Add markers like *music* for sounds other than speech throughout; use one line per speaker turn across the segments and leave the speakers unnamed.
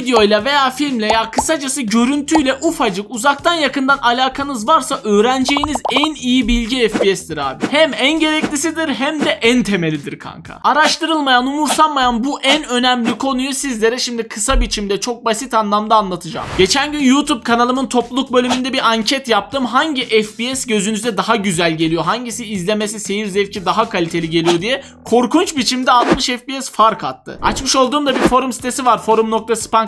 videoyla veya filmle ya kısacası görüntüyle ufacık uzaktan yakından alakanız varsa öğreneceğiniz en iyi bilgi FPS'tir abi. Hem en gereklisidir hem de en temelidir kanka. Araştırılmayan, umursanmayan bu en önemli konuyu sizlere şimdi kısa biçimde çok basit anlamda anlatacağım. Geçen gün YouTube kanalımın topluluk bölümünde bir anket yaptım. Hangi FPS gözünüze daha güzel geliyor? Hangisi izlemesi, seyir zevki daha kaliteli geliyor diye korkunç biçimde 60 FPS fark attı. Açmış olduğum da bir forum sitesi var.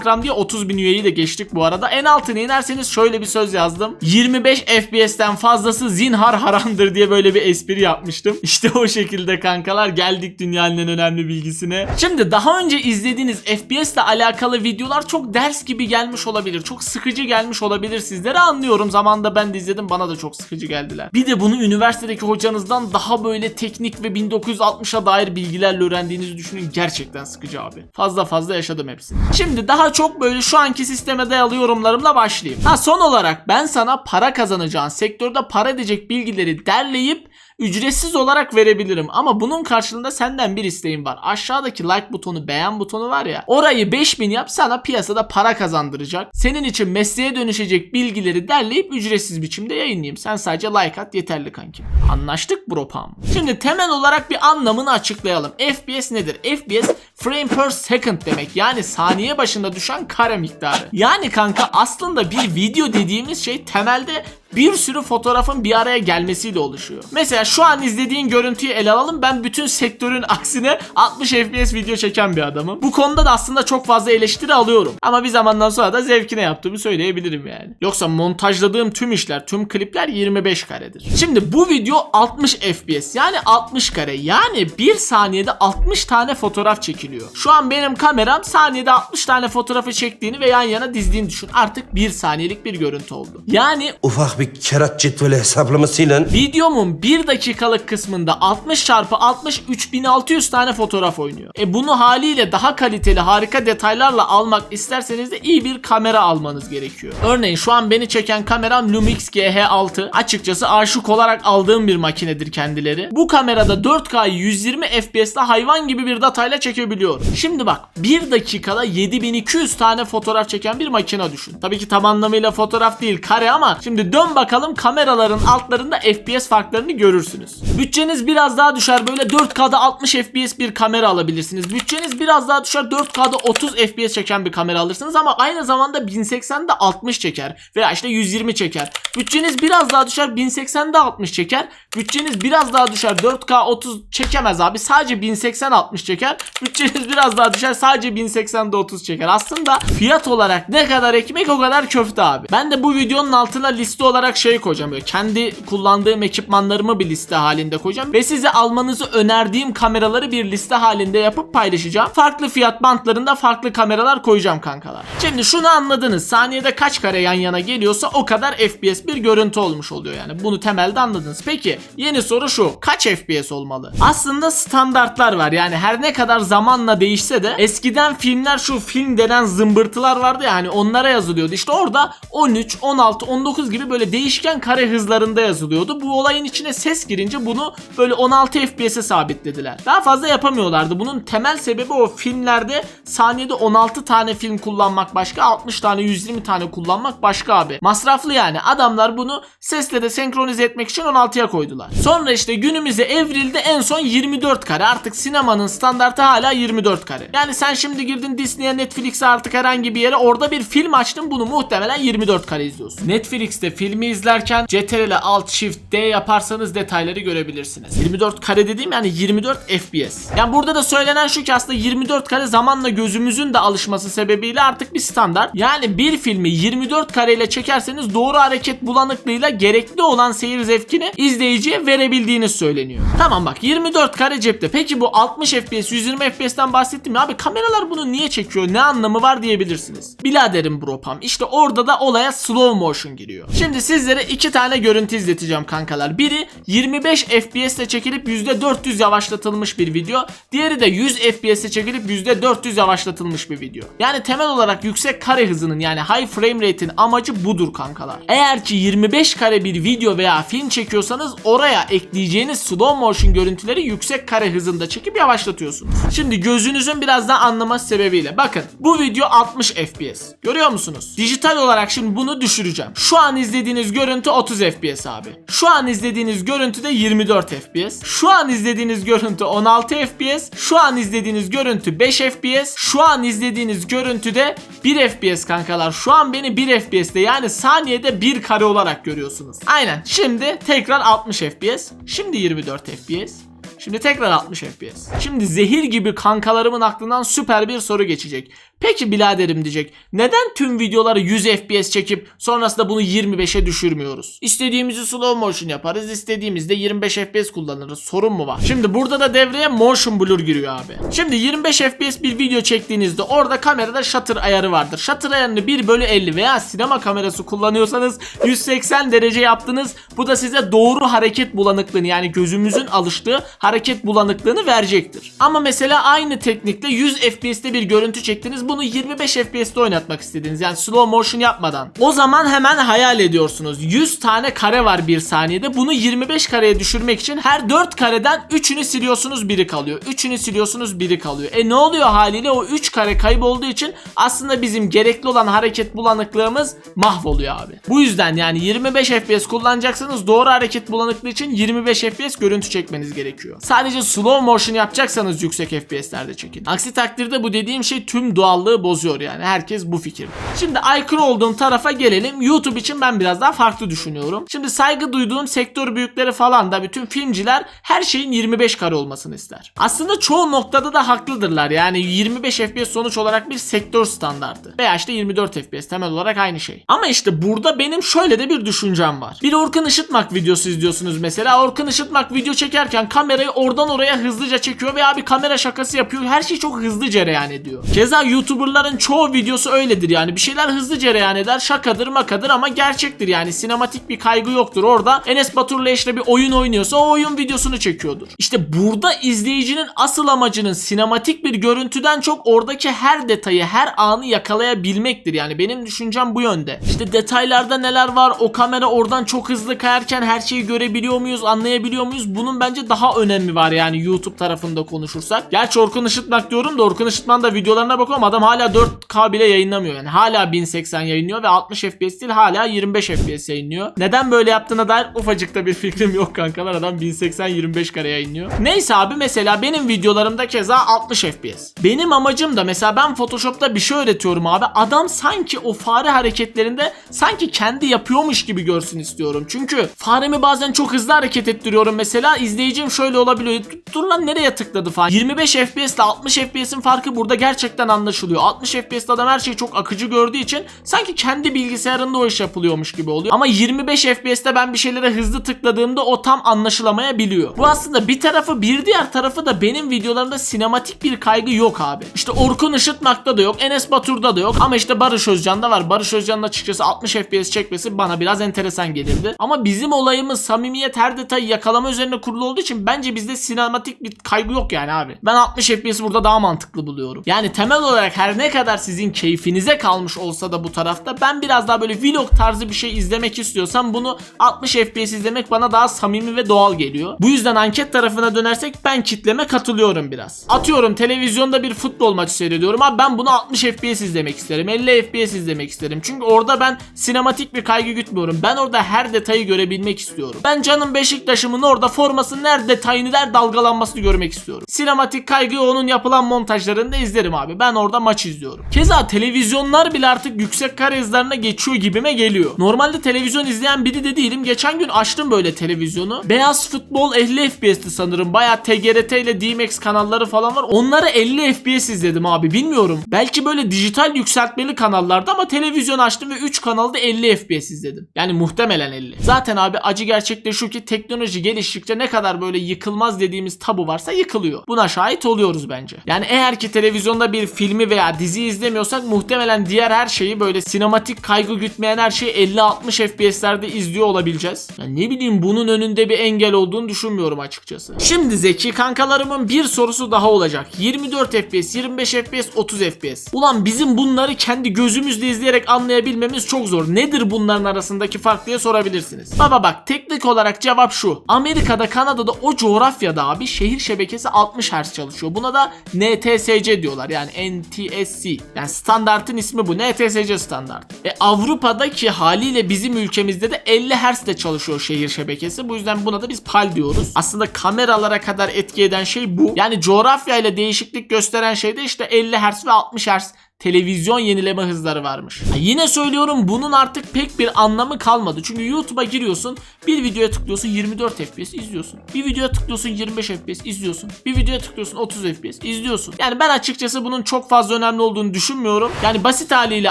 Forum.spankram diye 30 bin üyeyi de geçtik bu arada. En altına inerseniz şöyle bir söz yazdım. 25 FPS'ten fazlası zinhar haramdır diye böyle bir espri yapmıştım. *laughs* İşte o şekilde kankalar geldik dünyanın en önemli bilgisine. Şimdi daha önce izlediğiniz FPS ile alakalı videolar çok ders gibi gelmiş olabilir. Çok sıkıcı gelmiş olabilir sizlere anlıyorum. Zamanında ben de izledim bana da çok sıkıcı geldiler. Bir de bunu üniversitedeki hocanızdan daha böyle teknik ve 1960'a dair bilgilerle öğrendiğinizi düşünün. Gerçekten sıkıcı abi. Fazla fazla yaşadım hepsini. Şimdi daha çok böyle şu anki sisteme dayalı yorumlarımla başlayayım. Ha son olarak ben sana para kazanacağın sektörde para edecek bilgileri derleyip ücretsiz olarak verebilirim ama bunun karşılığında senden bir isteğim var. Aşağıdaki like butonu, beğen butonu var ya. Orayı 5000 yap sana piyasada para kazandıracak. Senin için mesleğe dönüşecek bilgileri derleyip ücretsiz biçimde yayınlayayım. Sen sadece like at yeterli kankim. Anlaştık bropam. Şimdi temel olarak bir anlamını açıklayalım. FPS nedir? FPS frame per second demek. Yani saniye başında düşen kare miktarı. Yani kanka aslında bir video dediğimiz şey temelde bir sürü fotoğrafın bir araya gelmesiyle oluşuyor. Mesela şu an izlediğin görüntüyü ele alalım. Ben bütün sektörün *laughs* aksine 60 FPS video çeken bir adamım. Bu konuda da aslında çok fazla eleştiri alıyorum. Ama bir zamandan sonra da zevkine yaptığımı söyleyebilirim yani. Yoksa montajladığım tüm işler, tüm klipler 25 karedir. Şimdi bu video 60 FPS yani 60 kare. Yani bir saniyede 60 tane fotoğraf çekiliyor. Şu an benim kameram saniyede 60 tane fotoğrafı çektiğini ve yan yana dizdiğini düşün. Artık bir saniyelik bir görüntü oldu. Yani
Ufak bir kerat cetveli hesaplamasıyla
Videomun 1 dakikalık kısmında 60 çarpı 60 3600 tane fotoğraf oynuyor. E bunu haliyle daha kaliteli harika detaylarla almak isterseniz de iyi bir kamera almanız gerekiyor. Örneğin şu an beni çeken kameram Lumix GH6. Açıkçası aşık olarak aldığım bir makinedir kendileri. Bu kamerada 4K 120 FPS'te hayvan gibi bir datayla çekebiliyorum. Şimdi bak 1 dakikada 7200 tane fotoğraf çeken bir makine düşün. Tabii ki tam anlamıyla fotoğraf değil kare ama şimdi dön bakalım kameraların altlarında FPS farklarını görürsünüz. Bütçeniz biraz daha düşer böyle 4K'da 60 FPS bir kamera alabilirsiniz. Bütçeniz biraz daha düşer 4K'da 30 FPS çeken bir kamera alırsınız ama aynı zamanda 1080'de 60 çeker veya işte 120 çeker. Bütçeniz biraz daha düşer 1080'de 60 çeker. Bütçeniz biraz daha düşer 4K 30 çekemez abi. Sadece 1080 60 çeker. Bütçeniz biraz daha düşer sadece 1080'de 30 çeker. Aslında fiyat olarak ne kadar ekmek o kadar köfte abi. Ben de bu videonun altına liste olarak şey koyacağım. Böyle kendi kullandığım ekipmanlarımı bir liste halinde koyacağım. Ve size almanızı önerdiğim kameraları bir liste halinde yapıp paylaşacağım. Farklı fiyat bantlarında farklı kameralar koyacağım kankalar. Şimdi şunu anladınız. Saniyede kaç kare yan yana geliyorsa o kadar FPS bir görüntü olmuş oluyor yani. Bunu temelde anladınız. Peki yeni soru şu. Kaç FPS olmalı? Aslında standartlar var. Yani her ne kadar zamanla değişse de eskiden filmler şu film denen zımbırtılar vardı ya hani onlara yazılıyordu. İşte orada 13, 16, 19 gibi böyle değişken kare hızlarında yazılıyordu. Bu olayın içine ses girince bunu böyle 16 FPS'e sabitlediler. Daha fazla yapamıyorlardı. Bunun temel sebebi o filmlerde saniyede 16 tane film kullanmak başka, 60 tane 120 tane kullanmak başka abi. Masraflı yani. Adamlar bunu sesle de senkronize etmek için 16'ya koydular. Sonra işte günümüze evrildi en son 24 kare. Artık sinemanın standartı hala 24 kare. Yani sen şimdi girdin Disney'e, Netflix'e artık herhangi bir yere orada bir film açtın bunu muhtemelen 24 kare izliyorsun. Netflix'te filmi izlerken CTRL Alt Shift D yaparsanız detayları görebilirsiniz. 24 kare dediğim yani 24 FPS. Yani burada da söylenen şu ki aslında 24 kare zamanla gözümüzün de alışması sebebiyle artık bir standart. Yani bir filmi 24 kareyle çekerseniz doğru hareket bulanıklığıyla gerekli olan seyir zevkini izleyiciye verebildiğiniz söyleniyor. Tamam bak 24 kare cepte. Peki bu 60 FPS 120 FPS'ten bahsettim ya abi kameralar bunu niye çekiyor ne anlamı var diyebilirsiniz. Biladerim bropam işte orada da olaya slow motion giriyor. Şimdi sizlere iki tane görüntü izleteceğim kankalar. Biri 25 FPS ile çekilip %400 yavaşlatılmış bir video. Diğeri de 100 FPS ile çekilip %400 yavaşlatılmış bir video. Yani temel olarak yüksek kare hızının yani high frame rate'in amacı budur kankalar. Eğer ki 25 kare bir video veya film çekiyorsanız oraya ekleyeceğiniz slow motion görüntüleri yüksek kare hızında çekip yavaşlatıyorsunuz. Şimdi gözünüzün biraz daha anlaması sebebiyle bakın bu video 60 FPS. Görüyor musunuz? Dijital olarak şimdi bunu düşüreceğim. Şu an izlediğiniz görüntü 30 FPS abi. Şu an izlediğiniz görüntü de 24 FPS. Şu an izlediğiniz görüntü 16 FPS. Şu an izlediğiniz görüntü 5 FPS. Şu an izlediğiniz görüntü de 1 FPS kankalar. Şu an beni 1 FPS'te yani saniyede 1 kare olarak görüyorsunuz. Aynen. Şimdi tekrar 60 FPS. Şimdi 24 FPS. Şimdi tekrar 60 FPS. Şimdi zehir gibi kankalarımın aklından süper bir soru geçecek. Peki biraderim diyecek. Neden tüm videoları 100 FPS çekip sonrasında bunu 25'e düşürmüyoruz? İstediğimizi slow motion yaparız. istediğimizde 25 FPS kullanırız. Sorun mu var? Şimdi burada da devreye motion blur giriyor abi. Şimdi 25 FPS bir video çektiğinizde orada kamerada shutter ayarı vardır. Shutter ayarını 1 bölü 50 veya sinema kamerası kullanıyorsanız 180 derece yaptınız. Bu da size doğru hareket bulanıklığını yani gözümüzün alıştığı hareket bulanıklığını verecektir. Ama mesela aynı teknikle 100 FPS'te bir görüntü çektiniz. Bunu 25 FPS'te oynatmak istediniz. Yani slow motion yapmadan. O zaman hemen hayal ediyorsunuz. 100 tane kare var bir saniyede. Bunu 25 kareye düşürmek için her 4 kareden 3'ünü siliyorsunuz biri kalıyor. 3'ünü siliyorsunuz biri kalıyor. E ne oluyor haliyle o 3 kare kaybolduğu için aslında bizim gerekli olan hareket bulanıklığımız mahvoluyor abi. Bu yüzden yani 25 FPS kullanacaksanız doğru hareket bulanıklığı için 25 FPS görüntü çekmeniz gerekiyor. Sadece slow motion yapacaksanız yüksek FPS'lerde çekin. Aksi takdirde bu dediğim şey tüm doğallığı bozuyor yani. Herkes bu fikir. Şimdi aykırı olduğum tarafa gelelim. YouTube için ben biraz daha farklı düşünüyorum. Şimdi saygı duyduğum sektör büyükleri falan da bütün filmciler her şeyin 25 kare olmasını ister. Aslında çoğu noktada da haklıdırlar. Yani 25 FPS sonuç olarak bir sektör standartı. Veya işte 24 FPS temel olarak aynı şey. Ama işte burada benim şöyle de bir düşüncem var. Bir Orkun Işıtmak videosu izliyorsunuz mesela. Orkun Işıtmak video çekerken kamerayı oradan oraya hızlıca çekiyor veya bir kamera şakası yapıyor. Her şey çok hızlı cereyan ediyor. Keza YouTuber'ların çoğu videosu öyledir yani. Bir şeyler hızlı cereyan eder. Şakadır makadır ama gerçektir yani. Sinematik bir kaygı yoktur. Orada Enes Batur'la işte bir oyun oynuyorsa o oyun videosunu çekiyordur. İşte burada izleyicinin asıl amacının sinematik bir görüntüden çok oradaki her detayı, her anı yakalayabilmektir. Yani benim düşüncem bu yönde. İşte detaylarda neler var? O kamera oradan çok hızlı kayarken her şeyi görebiliyor muyuz? Anlayabiliyor muyuz? Bunun bence daha önemi var yani YouTube tarafında konuşursak. Gerçi Orkun Işıtmak diyorum da Orkun Işıtman da videolarına bakıyorum. Adam hala 4K bile yayınlamıyor. Yani hala 1080 yayınlıyor ve 60 FPS değil hala 25 FPS yayınlıyor. Neden böyle yaptığına dair ufacık da bir fikrim yok kankalar. Adam 1080 25 kare yayınlıyor. Neyse abi mesela benim videolarımda keza 60 FPS. Benim amacım da mesela ben Photoshop'ta bir şey öğretiyorum abi. Adam sanki o fare hareketlerinde sanki kendi yapıyormuş gibi görsün istiyorum. Çünkü faremi bazen çok hızlı hareket ettiriyorum mesela. izleyicim şöyle olabiliyor. Dur lan nereye tıkladı falan. 25 FPS ile 60 FPS'in farkı burada gerçekten anlaşılıyor. 60 FPS'te adam her şeyi çok akıcı gördüğü için sanki kendi bilgisayarında o iş yapılıyormuş gibi oluyor. Ama 25 FPS'te ben bir şeylere hızlı tıkladığımda o tam anlaşılamayabiliyor. Bu aslında bir tarafı bir diğer tarafı da benim videolarımda sinematik bir kaygı yok abi. İşte Orkun Işıtmak'ta da yok. Enes Batur'da da yok. Ama işte Barış Özcan'da var. Barış Özcan'ın açıkçası 60 FPS çekmesi bana biraz enteresan gelirdi. Ama bizim olayımız samimiyet her detayı yakalama üzerine kurulu olduğu için bence bizde sinematik bir kaygı yok yani abi. Ben 60 FPS burada daha mantıklı buluyorum. Yani temel olarak her ne kadar sizin keyfinize kalmış olsa da bu tarafta ben biraz daha böyle vlog tarzı bir şey izlemek istiyorsam bunu 60 FPS izlemek bana daha samimi ve doğal geliyor. Bu yüzden anket tarafına dönersek ben kitleme katılıyorum biraz. Atıyorum televizyonda bir futbol maçı seyrediyorum abi ben bunu 60 FPS izlemek isterim. 50 FPS izlemek isterim. Çünkü orada ben sinematik bir kaygı gütmüyorum. Ben orada her detayı görebilmek istiyorum. Ben canım Beşiktaş'ımın orada formasının her detayını her dalgalanmasını görmek istiyorum. Sinematik kaygıyı onun yapılan montajlarında izlerim abi. Ben orada maç izliyorum. Keza televizyonlar bile artık yüksek kare hızlarına geçiyor gibime geliyor. Normalde televizyon izleyen biri de değilim. Geçen gün açtım böyle televizyonu. Beyaz futbol 50 FPS'ti sanırım. Baya TGRT ile DMX kanalları falan var. Onları 50 FPS izledim abi. Bilmiyorum. Belki böyle dijital yükseltmeli kanallarda ama televizyon açtım ve 3 kanalda 50 FPS izledim. Yani muhtemelen 50. Zaten abi acı gerçek de şu ki teknoloji geliştikçe ne kadar böyle yıkıl yıkılmaz dediğimiz tabu varsa yıkılıyor. Buna şahit oluyoruz bence. Yani eğer ki televizyonda bir filmi veya dizi izlemiyorsak muhtemelen diğer her şeyi böyle sinematik kaygı gütmeyen her şeyi 50-60 FPS'lerde izliyor olabileceğiz. Yani ne bileyim bunun önünde bir engel olduğunu düşünmüyorum açıkçası. Şimdi zeki kankalarımın bir sorusu daha olacak. 24 FPS, 25 FPS, 30 FPS. Ulan bizim bunları kendi gözümüzle izleyerek anlayabilmemiz çok zor. Nedir bunların arasındaki fark diye sorabilirsiniz. Baba bak teknik olarak cevap şu. Amerika'da, Kanada'da o coğrafyada abi şehir şebekesi 60 Hz çalışıyor. Buna da NTSC diyorlar. Yani NTSC. Yani standartın ismi bu. NTSC standart. E Avrupa'daki haliyle bizim ülkemizde de 50 Hz de çalışıyor şehir şebekesi. Bu yüzden buna da biz PAL diyoruz. Aslında kameralara kadar etki eden şey bu. Yani coğrafyayla değişiklik gösteren şey de işte 50 Hz ve 60 Hz televizyon yenileme hızları varmış. Yine söylüyorum bunun artık pek bir anlamı kalmadı. Çünkü YouTube'a giriyorsun, bir videoya tıklıyorsun 24 FPS izliyorsun. Bir videoya tıklıyorsun 25 FPS izliyorsun. Bir videoya tıklıyorsun 30 FPS izliyorsun. Yani ben açıkçası bunun çok fazla önemli olduğunu düşünmüyorum. Yani basit haliyle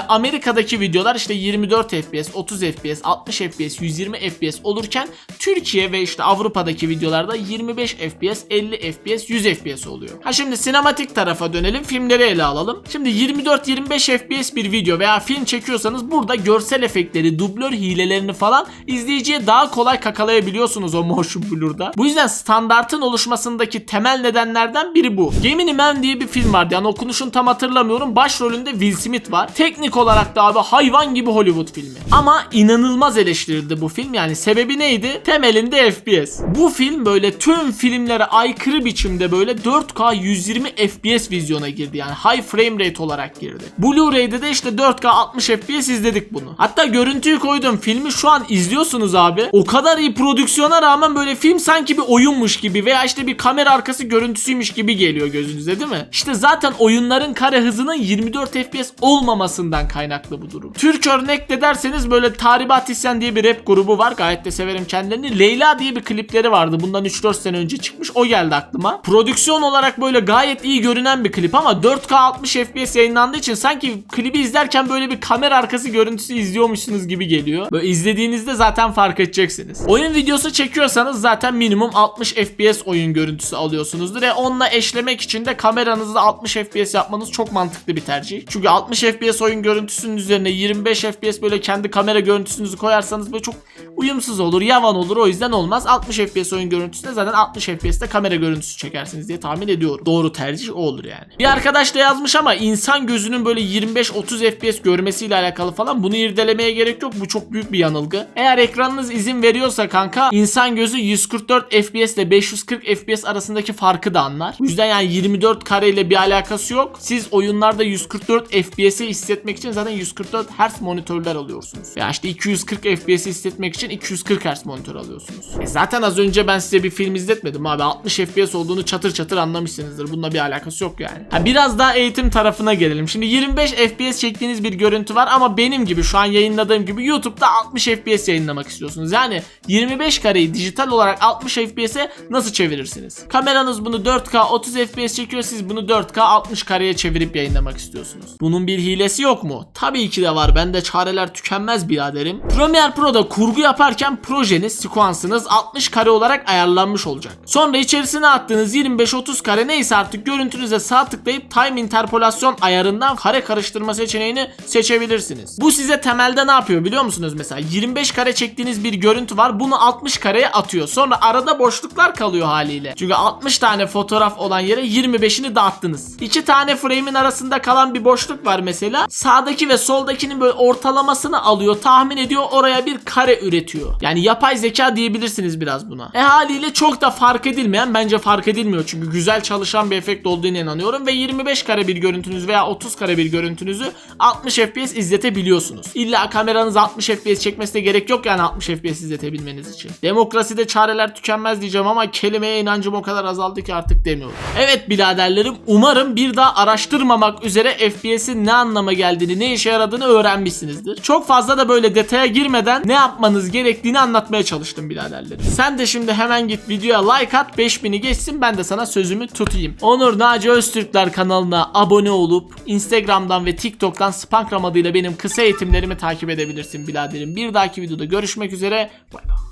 Amerika'daki videolar işte 24 FPS, 30 FPS, 60 FPS, 120 FPS olurken Türkiye ve işte Avrupa'daki videolarda 25 FPS, 50 FPS, 100 FPS oluyor. Ha şimdi sinematik tarafa dönelim, filmleri ele alalım. Şimdi 24 24-25 FPS bir video veya film çekiyorsanız burada görsel efektleri, dublör hilelerini falan izleyiciye daha kolay kakalayabiliyorsunuz o motion blur'da. Bu yüzden standartın oluşmasındaki temel nedenlerden biri bu. Gemini Man diye bir film vardı. Yani okunuşunu tam hatırlamıyorum. Başrolünde Will Smith var. Teknik olarak da abi hayvan gibi Hollywood filmi. Ama inanılmaz eleştirildi bu film. Yani sebebi neydi? Temelinde FPS. Bu film böyle tüm filmlere aykırı biçimde böyle 4K 120 FPS vizyona girdi. Yani high frame rate olarak girdi. Blu-ray'de de işte 4K 60 FPS izledik bunu. Hatta görüntüyü koydum. Filmi şu an izliyorsunuz abi. O kadar iyi prodüksiyona rağmen böyle film sanki bir oyunmuş gibi veya işte bir kamera arkası görüntüsüymüş gibi geliyor gözünüze değil mi? İşte zaten oyunların kare hızının 24 FPS olmamasından kaynaklı bu durum. Türk örnek de derseniz böyle Tahribat İsyan diye bir rap grubu var. Gayet de severim kendilerini. Leyla diye bir klipleri vardı. Bundan 3-4 sene önce çıkmış. O geldi aklıma. Prodüksiyon olarak böyle gayet iyi görünen bir klip ama 4K 60 FPS yayınlandığı için sanki klibi izlerken böyle bir kamera arkası görüntüsü izliyormuşsunuz gibi geliyor. Böyle izlediğinizde zaten fark edeceksiniz. Oyun videosu çekiyorsanız zaten minimum 60 FPS oyun görüntüsü alıyorsunuzdur. Ve onunla eşlemek için de kameranızı 60 FPS yapmanız çok mantıklı bir tercih. Çünkü 60 FPS oyun görüntüsünün üzerine 25 FPS böyle kendi kamera görüntüsünüzü koyarsanız böyle çok uyumsuz olur, yavan olur. O yüzden olmaz. 60 FPS oyun görüntüsünde zaten 60 FPS'te kamera görüntüsü çekersiniz diye tahmin ediyorum. Doğru tercih o olur yani. Bir arkadaş da yazmış ama insan gözünün böyle 25-30 FPS görmesiyle alakalı falan bunu irdelemeye gerek yok. Bu çok büyük bir yanılgı. Eğer ekranınız izin veriyorsa kanka insan gözü 144 FPS ile 540 FPS arasındaki farkı da anlar. Bu yüzden yani 24 kare ile bir alakası yok. Siz oyunlarda 144 FPS'i hissetmek için zaten 144 Hz monitörler alıyorsunuz. Ya işte 240 FPS'i hissetmek için 240 Hz monitör alıyorsunuz. E zaten az önce ben size bir film izletmedim abi. 60 FPS olduğunu çatır çatır anlamışsınızdır. Bununla bir alakası yok yani. Ha, biraz daha eğitim tarafına gelelim. Şimdi 25 FPS çektiğiniz bir görüntü var ama benim gibi şu an yayınladığım gibi YouTube'da 60 FPS yayınlamak istiyorsunuz. Yani 25 kareyi dijital olarak 60 FPS'e nasıl çevirirsiniz? Kameranız bunu 4K 30 FPS çekiyor siz bunu 4K 60 kareye çevirip yayınlamak istiyorsunuz. Bunun bir hilesi yok mu? Tabii ki de var. Bende çareler tükenmez biraderim. Premiere Pro'da kurgu yaparken projeniz, sekansınız 60 kare olarak ayarlanmış olacak. Sonra içerisine attığınız 25-30 kare neyse artık görüntünüze sağ tıklayıp time interpolasyon ayarından kare karıştırma seçeneğini seçebilirsiniz. Bu size temelde ne yapıyor biliyor musunuz mesela? 25 kare çektiğiniz bir görüntü var. Bunu 60 kareye atıyor. Sonra arada boşluklar kalıyor haliyle. Çünkü 60 tane fotoğraf olan yere 25'ini dağıttınız. İki tane frame'in arasında kalan bir boşluk var mesela. Sağdaki ve soldakinin böyle ortalamasını alıyor, tahmin ediyor, oraya bir kare üretiyor. Yani yapay zeka diyebilirsiniz biraz buna. E haliyle çok da fark edilmeyen bence fark edilmiyor çünkü güzel çalışan bir efekt olduğunu inanıyorum ve 25 kare bir görüntünüz veya 30 kare bir görüntünüzü 60 FPS izletebiliyorsunuz. İlla kameranız 60 FPS çekmesine gerek yok yani 60 FPS izletebilmeniz için. Demokraside çareler tükenmez diyeceğim ama kelimeye inancım o kadar azaldı ki artık demiyorum. Evet biraderlerim umarım bir daha araştırmamak üzere FPS'in ne anlama geldiğini ne işe yaradığını öğrenmişsinizdir. Çok fazla da böyle detaya girmeden ne yapmanız gerektiğini anlatmaya çalıştım biraderlerim. Sen de şimdi hemen git videoya like at 5000'i geçsin ben de sana sözümü tutayım. Onur Naci Öztürkler kanalına abone olup Instagram'dan ve TikTok'tan Spankram adıyla benim kısa eğitimlerimi takip edebilirsin biraderim. Bir dahaki videoda görüşmek üzere. Bay bay.